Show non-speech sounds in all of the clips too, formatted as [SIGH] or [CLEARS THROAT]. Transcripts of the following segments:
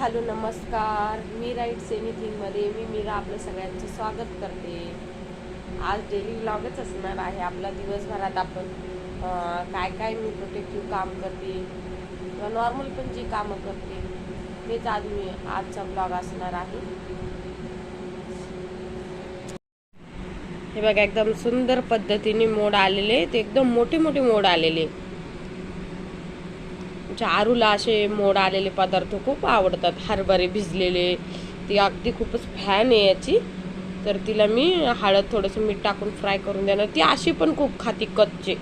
Hello नमस्कार. मी राईटमध्ये मी मीरा आपलं सगळ्यांचं स्वागत करते. आज डेली व्लॉगच असणार आहे. आपला दिवसभरात आपण काय काय मी प्रोटेक्टिव्ह काम करते किंवा नॉर्मल पण जी कामं करते तेच आज मी आजचा ब्लॉग असणार आहे. हे बघा एकदम सुंदर पद्धतीने मोड आलेले ते एकदम मोठे मोठे मोड आलेले म्हणजे चारूला असे मोड आलेले पदार्थ खूप आवडतात. हरभरे भिजलेले. ती अगदी खूपच फॅन आहे याची. तर तिला मी हळद थोडंसं मीठ टाकून फ्राय करून देणार. ती अशी पण खूप खाती कच्चे.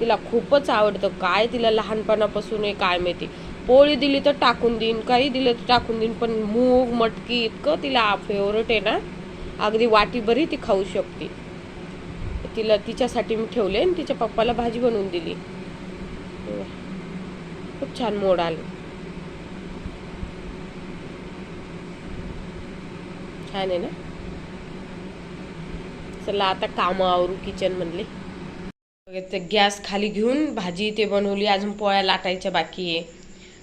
तिला खूपच आवडतं. काय तिला लहानपणापासून आहे काय माहिती. पोळी दिली तर टाकून देईन काही दिलं तर टाकून देईन पण मूग मटकी इतकं तिला फेवरेट आहे ना. अगदी वाटीभरी ती खाऊ शकते. तिला तिच्यासाठी मी ठेवले आणि तिच्या पप्पाला भाजी बनवून दिली. खूप छान मोड आले. छान आहे ना? चला आता काम आवरू किचन म्हणले ते गॅस खाली घेऊन भाजी ते बनवली अजून पोळ्या लाटायच्या बाकी आहे.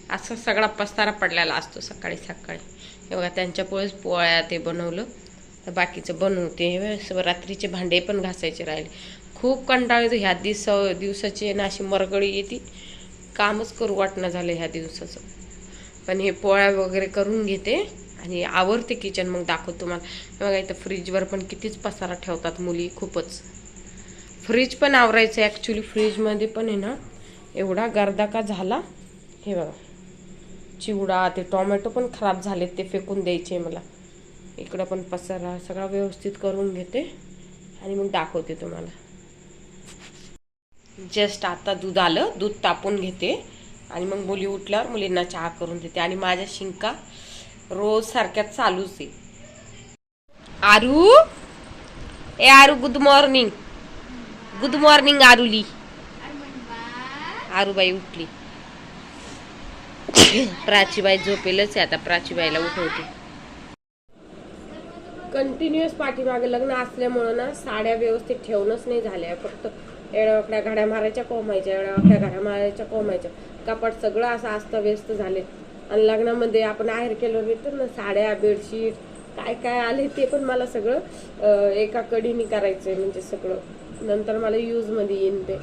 असा सगळा पस्तारा पडलेला असतो सकाळी सकाळी. हे बघा त्यांच्या पोळेच पोळ्या ते बनवलं. तर बाकीचं बनवते रात्रीचे भांडे पण घासायचे राहिले. खूप कंटाळ येतो ह्या दिवस दिवसाची ना अशी मरगळी येते. कामच करू वाटणं झालं ह्या दिवसाचं. पण हे पोळ्या वगैरे करून घेते आणि आवरते किचन मग दाखवतो तुम्हाला. बघा इथं फ्रीजवर पण कितीच पसारा ठेवतात मुली खूपच. फ्रीज पण आवरायचं ॲक्च्युली फ्रीजमध्ये पण आहे ना एवढा गर्दा का झाला. हे बघा चिवडा ते टोमॅटो पण खराब झालेत ते फेकून द्यायचे मला. इकडं पण पसारा सगळा व्यवस्थित करून घेते आणि मग दाखवते तुम्हाला. जस्ट आता दूध आलं दूध तापून घेते. आणि मग मुली उठल्यावर मुलींना चहा करून देते. आणि माझ्या शिंका रोज सारख्या चालूच आहे. आरू? ए Aaru good morning good morning Aaruli. आरूबाई उठली. प्राचीबाई झोपेलच आहे आता. प्राचीबाईला उठवते. कंटिन्युअस पाठीमागे लग्न असल्यामुळं ना साड्या व्यवस्थित ठेवणंच नाही झाल्या. फक्त एवढ्या घड्या मारायच्या कोंबायच्या एवढ्या घड्या मारायच्या कोंबायच्या कपाट सगळं असं अस्तव्यस्त झाले. आणि लग्नामध्ये आपण आहेर केलं भेटतो ना साड्या बेडशीट काय काय आले ते पण मला सगळं एका कडीने करायचंय म्हणजे सगळं. नंतर मला यूजमध्ये येईन ते.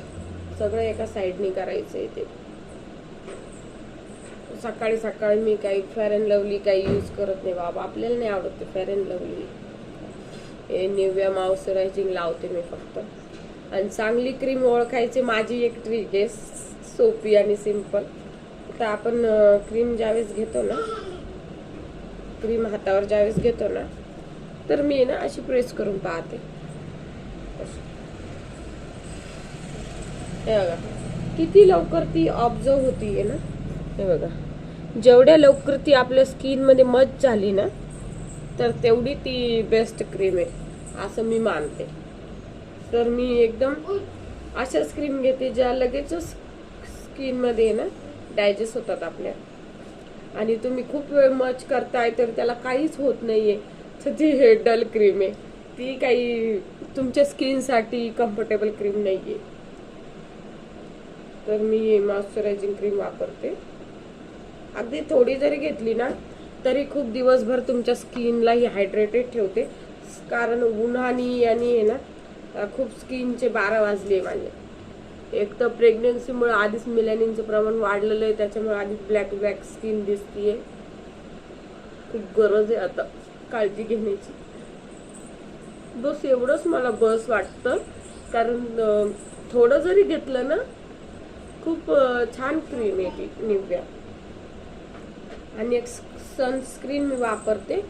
सगळं एका साईडनी करायचंय ते. सकाळी सकाळी मी काही फेअर अँड लवली काही यूज करत नाही बाबा. आपल्याला नाही आवडत ते फेअर अँड लवली हे निव्या मॉइश्चरायझिंग लावते मी फक्त. आणि चांगली क्रीम ओळखायची माझी एक ट्रिक आहे सोपी आणि सिंपल तर आपण क्रीम ज्यावेळेस घेतो ना क्रीम हातावर ज्यावेळेस घेतो ना तर मी ना अशी प्रेस करून पाहते. हे बघा किती लवकर ती ऑब्झर्व होतीये ना. हे बघा जेवढ्या लवकर ती आपल्या स्किनमध्ये मज मच झाली ना तर तेवढी ती बेस्ट क्रीम आहे असं मी मानते. तर मी एकदम अशाच क्रीम घेते ज्या लगेच स्किनमध्ये आहे ना डायजेस्ट होतात आपल्या. आणि तुम्ही खूप वेळ मच करताय तर त्याला काहीच होत नाहीये. तर ती हे डल क्रीम आहे. ती काही तुमच्या स्किनसाठी कम्फर्टेबल क्रीम नाही आहे तर मी मॉइश्चरायझिंग क्रीम वापरते. अगदी थोडी जरी घेतली ना तरी खूप दिवसभर तुमच्या स्किनला ही हायड्रेटेड ठेवते. कारण उन्हानी आणि आहे ना खूप स्किनचे बारा वाजले माझे. एक तर प्रेग्नन्सीमुळे आधीच मिलॅनिनचं प्रमाण वाढलेलं आहे त्याच्यामुळे आधीच ब्लॅक ब्लॅक स्किन दिसतीये. खूप गरज आहे आता काळजी घेण्याची. बस एवढंच मला बस वाटतं. कारण थोडं जरी घेतलं ना खूप छान क्रीम आहे ती निव्या. आणि एक सनस्क्रीन मी वापरते.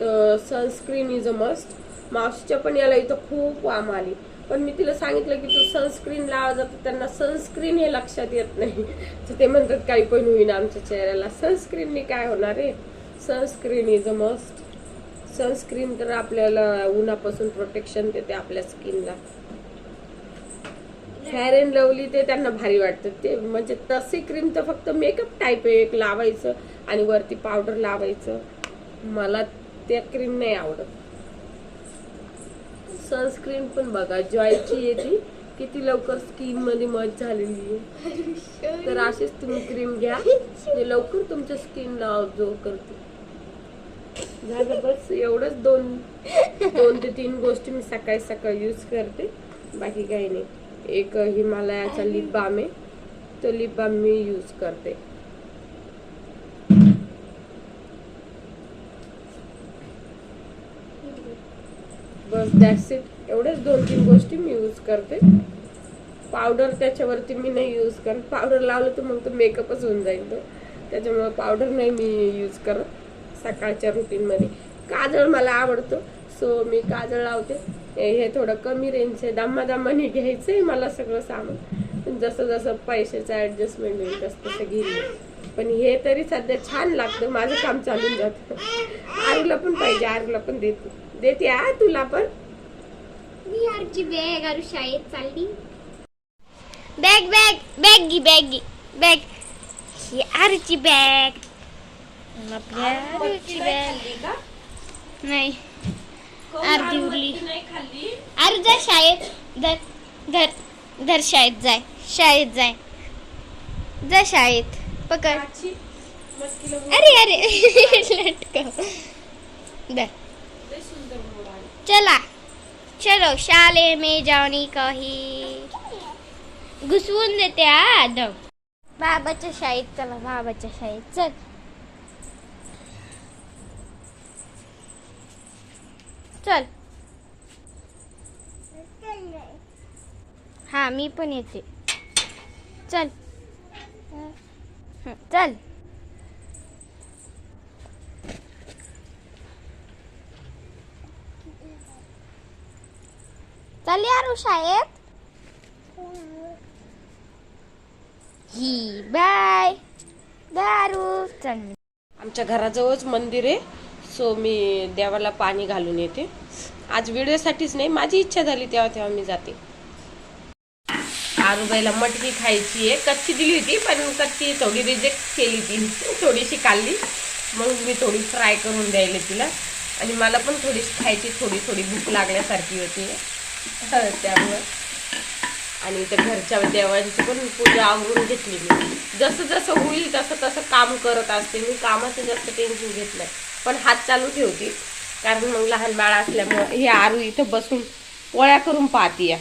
तर सनस्क्रीन इज अ मस्ट मावशीच्या पण याला इथं खूप वाम आली. पण मी तिला सांगितलं की तू सनस्क्रीन लावा जातं त्यांना सनस्क्रीन हे लक्षात येत नाही तर ते म्हणतात काही पण होईना आमच्या चेहऱ्याला. सनस्क्रीनने काय होणार आहे sunscreen is a must sunscreen तर आपल्याला उन्हापासून प्रोटेक्शन देते आपल्या स्किनला फेअर अँड लवली ते त्यांना भारी वाटतं. ते म्हणजे तसे क्रीम तर फक्त मेकअप टाईप आहे. एक लावायचं आणि वरती पावडर लावायचं. मला त्या क्रीम नाही आवडत. सनस्क्रीन पण बघा. जॉयची येते किती लवकर स्किनमध्ये मध झालेली आहे. तर अशीच तुम्ही क्रीम घ्या. ते लवकर तुमच्या स्किनला ऑब्झर्व करते. झालं बस एवढंच दोन दोन ते तीन गोष्टी मी सकाळी सकाळी यूज करते. बाकी काही नाही. एक हिमालयाचा लिप बाम आहे. तो लिप बाम मी यूज करते. बस दॅट्स इट एवढेच दोन तीन गोष्टी मी यूज करते. पावडर त्याच्यावरती मी नाही यूज करत. पावडर लावलं तर मग तो मेकअपच होऊन जाईल तो. त्याच्यामुळे पावडर नाही मी यूज करत सकाळच्या रुटीनमध्ये काजळ मला आवडतं. सो मी काजळ लावते. हे थोडं कमी रेंजचे दामादामाने घ्यायचं आहे मला सगळं सामान. पण जसं जसं पैशाचं ॲडजस्टमेंट होईल तसं तसं घेईल. पण हे तरी सध्या छान लागतं. माझं काम चालून जातं. आरूला पण पाहिजे. आरूला पण देते. देते आ तुला पण. मी आरची बॅग आरू शाळेत चालली. बॅग बॅग बॅग घे बॅग घे बॅग ही आरूची बॅग आपल्या आरूची बॅग नाही अर्धी उरली. आरू जा शाळेत. धर धर धर शाळेत जाय. शाळेत जाय. जा शाळेत. पकड. अरे अरे. [LAUGHS] लटकव धर. चला. चलो शाले में जाने का ही. घुसवून देते आद बाबाच्या शाळेत चला बाबाच्या शाळेत. चल. चल. हा मी पण येते. चल. चल. चल यार शाळेत? ही बाय. दारू चल. आमच्या घराजवळच मंदिर आहे सो मी देवाला पाणी घालून येते. आज व्हिडिओसाठीच नाही माझी इच्छा झाली तेव्हा तेव्हा मी जाते. आरुबाईला मटकी खायची आहे कच्ची दिली होती पण कच्ची थोडी रिजेक्ट केली ती. थोडीशी काढली मग मी थोडी फ्राय करून द्यायला तिला. आणि मला पण थोडीशी खायची थोडी थोडी भूक लागल्यासारखी होती. त्यामुळं. आणि त्या घरच्या देवांची पण पूजा आवरून घेतली मी जसं जसं होईल तसं तसं काम करत असते. मी कामाचं जास्त टेन्शन घेत नाही. पण हात चालू ठेवते. कारण मग लहान बाळ असल्यामुळं हे आरू इथं बसून पोळ्या करून पाहते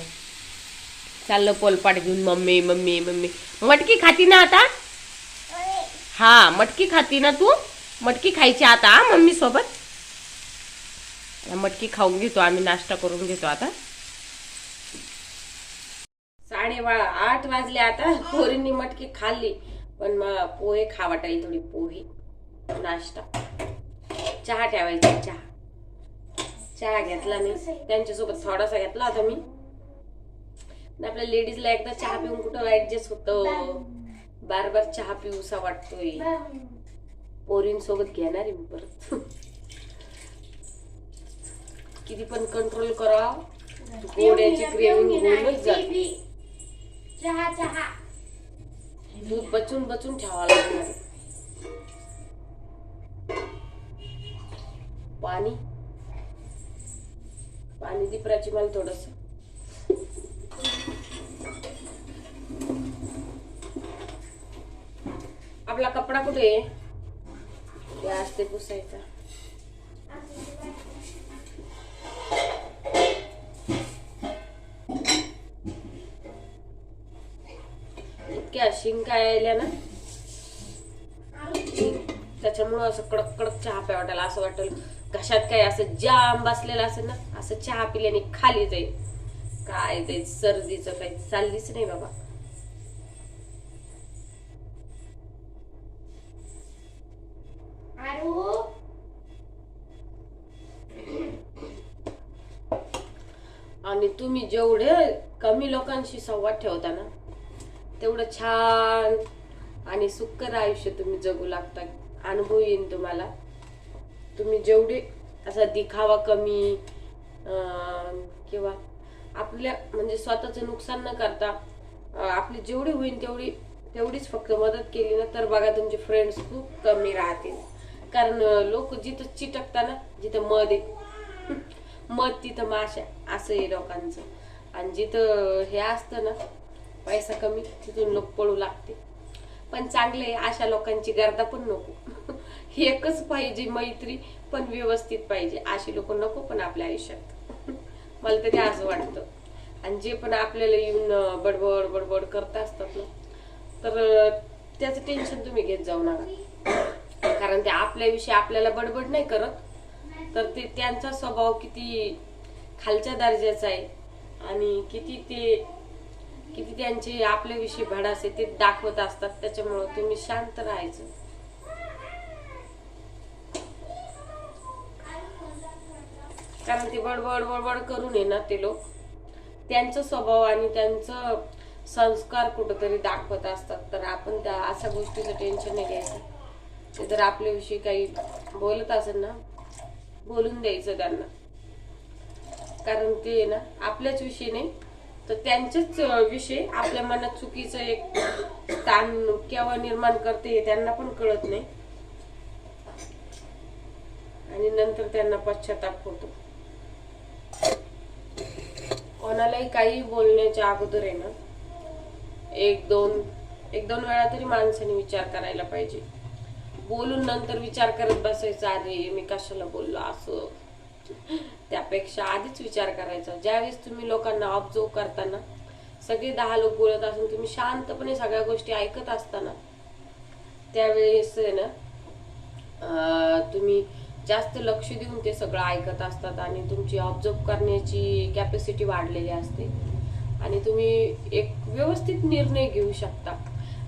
चाललं पोलपाट घेऊन मम्मी मम्मी मम्मी. मटकी खाती ना आता? हा मटकी खाती ना तू? मटकी खायची आता मम्मी सोबत? मटकी खाऊन घेतो आम्ही नाश्ता करून घेतो आता. साडे आठ वाजले आता. पोरींनी मटकी खाल्ली. पण मग पोहे खा वाटायला थोडी पोहे. नाश्ता. चहा ठेवायचा चहा. चहा घेतला मी. त्यांच्यासोबत थोडासा घेतला होता मी. आपल्या लेडीजला एकदा चहा पिऊन कुठं ऍडजस्ट होतो? बार बार चहा पिऊसा वाटतोय. पोरींसोबत घेणार आहे मी परत. किती पण कंट्रोल करा गोड्याची क्रेविंग होऊनच जाते चहा चहा. दूध बचून बचून ठेवावं लागणार. पाणी. पाणी दिपराची प्राची मला थोडस. आपला कपडा कुठे आहे? ते असते पुसायचा. शिंका यायल्या ना त्याच्यामुळं असं कडक कडक चहा प्या वाटायला असं वाटेल. घशात काय असं जाम बसलेलं असेल ना असं चहा पिल्याने खाली जाईल. काय ते सर्दीचं काही चाललीच नाही बाबा. आरू? आणि तुम्ही जेवढे कमी लोकांशी संवाद ठेवता ना तेवढं छान आणि सुखकर आयुष्य तुम्ही जगू लागता. अनुभव येईन तुम्हाला. तुम्ही जेवढे असा दिखावा कमी किंवा आपल्या म्हणजे स्वतःचं नुकसान न करता आपली जेवढी होईल तेवढी तेवढीच फक्त मदत केली ना तर बघा तुमचे फ्रेंड्स खूप कमी राहतील. कारण लोक जिथं चिटकता ना जिथं मध आहे मध तिथं माशा असं आहे लोकांचं. आणि जिथं हे असतं ना पैसा कमी तिथून लोक पळू लागते. पण चांगले अशा लोकांची गर्दा पण नको. [LAUGHS] एकच पाहिजे मैत्री पण व्यवस्थित पाहिजे. अशी लोक नको पण आपल्या आयुष्यात. [LAUGHS] मला तरी असं वाटतं. आणि जे पण आपल्याला येऊन बडबड बडबड करत असतात ना तर त्याचं टेन्शन तुम्ही घेत जाऊ नका. [CLEARS THROAT] कारण ते आपल्याविषयी आपल्याला बडबड नाही करत. तर ते त्यांचा स्वभाव किती खालच्या दर्जाचा आहे. आणि किती ते किती त्यांचे आपल्याविषयी भडास आहे ते दाखवत असतात. त्याच्यामुळं तुम्ही शांत राहायचं. कारण ते बडबड बडबड करून आहे ना ते लोक. त्यांचा स्वभाव आणि त्यांचं संस्कार कुठंतरी दाखवत असतात. तर आपण त्या अशा गोष्टीचं टेन्शन नाही घ्यायचं. ते जर आपल्याविषयी काही बोलत असेल ना बोलून द्यायचं त्यांना. कारण ते ना आपल्याच विषयी नाही. तर त्यांच्याच विषयी आपल्या मनात चुकीचं एक स्थान केव्हा निर्माण करते हे त्यांना पण कळत नाही. आणि नंतर त्यांना पश्चाताप होतो. कोणालाही काही बोलण्याच्या अगोदर आहे ना एक दोन एक दोन वेळा तरी माणसाने विचार करायला पाहिजे. बोलून नंतर विचार करत बसायचा अरे मी कशाला बोललो? असं. त्यापेक्षा आधीच विचार करायचा. ज्यावेळेस तुम्ही लोकांना ऑब्झर्व करताना सगळे दहा लोक बोलत असून तुम्ही शांतपणे सगळ्या गोष्टी ऐकत असताना त्यावेळेस आहे ना तुम्ही जास्त लक्ष देऊन ते सगळं ऐकत असतात आणि तुमची ऑब्झर्व करण्याची कॅपॅसिटी वाढलेली असते. आणि तुम्ही एक व्यवस्थित निर्णय घेऊ शकता.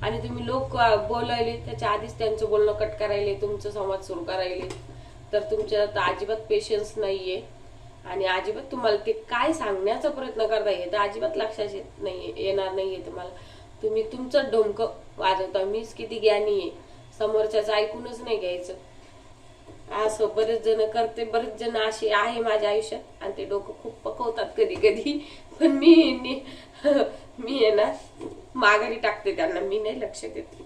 आणि तुम्ही लोक बोलायले त्याच्या आधीच त्यांचं बोलणं कट करायले तुमचं संवाद सुरू करायले. तर तुमच्या आता अजिबात पेशन्स नाहीये. आणि अजिबात तुम्हाला ते काय सांगण्याचा प्रयत्न करता येत अजिबात लक्षात येत नाही येणार नाहीये तुम्हाला. तुम्ही तुमचं डोमकं वाजवता. मीच किती ज्ञानी आहे. समोरच्याचं ऐकूनच नाही घ्यायचं. असं बरेच जण करते बरेच जण असे आहे माझ्या आयुष्यात. आणि ते डोकं खूप पकवतात कधी कधी. पण मी मी- मी आहे ना माघारी टाकते त्यांना. मी नाही लक्ष देते.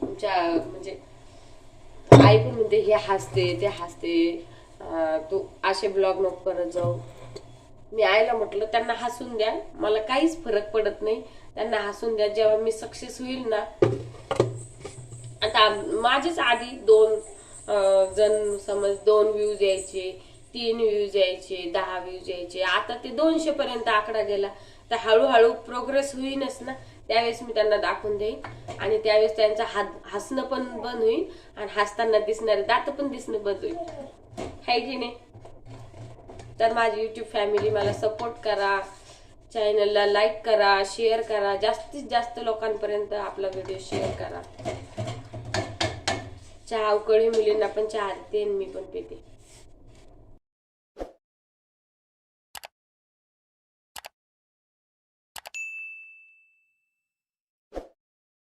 तुमच्या म्हणजे आई पण म्हणते हे हसते ते हसते. तू असे ब्लॉग नको करत जाऊ. मी आईला म्हटलं त्यांना हसून द्या. मला काहीच फरक पडत नाही. त्यांना हसून द्या. जेव्हा मी सक्सेस होईल ना. आता माझेच आधी दोन जण समज दोन व्ह्यूज यायचे तीन व्ह्यूज यायचे दहा व्ह्यूज यायचे. आता ते दोनशे पर्यंत आकडा गेला. तर हळूहळू प्रोग्रेस होईनच ना. त्यावेळेस मी त्यांना दाखवून देईन. आणि त्यावेळेस त्यांचं हात हसणं पण बंद होईल आणि हसताना दिसणारे दात पण दिसणं बंद होईल. आहे की नाही? तर माझी युट्यूब फॅमिली मला सपोर्ट करा. चॅनलला लाईक करा शेअर करा. जास्तीत जास्त लोकांपर्यंत आपला व्हिडिओ शेअर करा. चहा उकळी मुलींना पण चहा देते मी पण पिते.